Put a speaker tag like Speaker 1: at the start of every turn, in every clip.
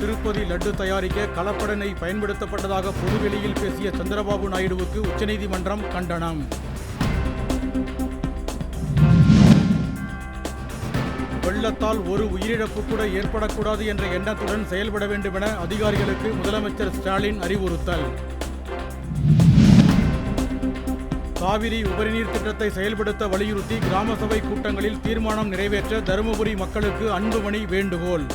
Speaker 1: திருப்பதி லட்டு தயாரிக்க கலப்படனை பயன்படுத்தப்பட்டதாக பொதுவெளியில் பேசிய சந்திரபாபு நாயுடுவுக்கு உச்சநீதிமன்றம் கண்டனம். வெள்ளத்தால் ஒரு உயிரிழப்பு கூட ஏற்படக்கூடாது என்ற எண்ணத்துடன் செயல்பட வேண்டுமென அதிகாரிகளுக்கு முதலமைச்சர் ஸ்டாலின் அறிவுறுத்தல். காவிரி உபரிநீர் திட்டத்தை செயல்படுத்த வலியுறுத்தி கிராம சபை கூட்டங்களில் தீர்மானம் நிறைவேற்ற தருமபுரி மக்களுக்கு அன்புமணி வேண்டுகோள்.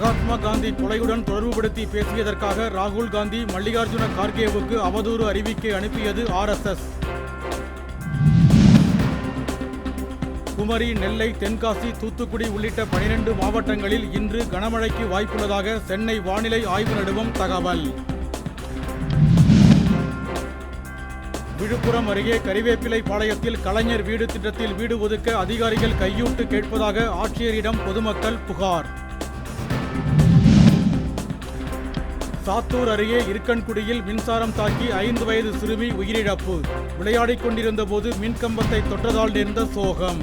Speaker 1: மகாத்மா காந்தி கொலையுடன் தொடர்புபடுத்தி பேசியதற்காக ராகுல் காந்தி மல்லிகார்ஜுன கார்கேவுக்கு அவதூறு அறிவிக்கை அனுப்பியது ஆர்எஸ்எஸ் குமரி நெல்லை தென்காசி தூத்துக்குடி உள்ளிட்ட பனிரெண்டு மாவட்டங்களில் இன்று கனமழைக்கு வாய்ப்புள்ளதாக சென்னை வானிலை ஆய்வு நடுவம் தகவல். விழுப்புரம் அருகே கரிவேப்பிலை பாளையத்தில் கலைஞர் வீடு திட்டத்தில் வீடு ஒதுக்க அதிகாரிகள் கையூட்டு கேட்பதாக ஆட்சியரிடம் பொதுமக்கள் புகார். சாத்தூர் அருகே இருக்கன்குடியில் மின்சாரம் தாக்கி ஐந்து வயது சிறுமி உயிரிழப்பு. விளையாடிக் கொண்டிருந்த போது மின்கம்பத்தை தொட்டதால் நேர்ந்த சோகம்.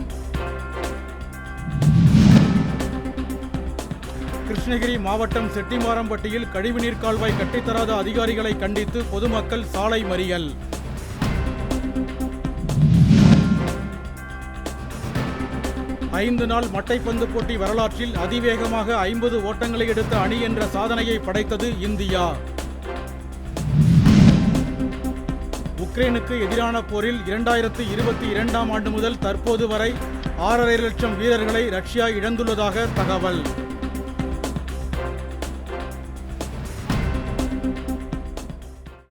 Speaker 1: கிருஷ்ணகிரி மாவட்டம் செட்டிமாரம்பட்டியில் கழிவுநீர் கால்வாய் கட்டித்தராத அதிகாரிகளை கண்டித்து பொதுமக்கள் சாலை மறியல். ஐந்து நாள் மட்டைப்பந்து போட்டி வரலாற்றில் அதிவேகமாக ஐம்பது ஓட்டங்களை எடுத்த அணி என்ற சாதனையை படைத்தது இந்தியா. உக்ரைனுக்கு எதிரான போரில் இரண்டாயிரத்து இருபத்தி இரண்டாம் ஆண்டு முதல் தற்போது வரை ஆறரை லட்சம் வீரர்களை ரஷ்யா இழந்துள்ளதாக தகவல்.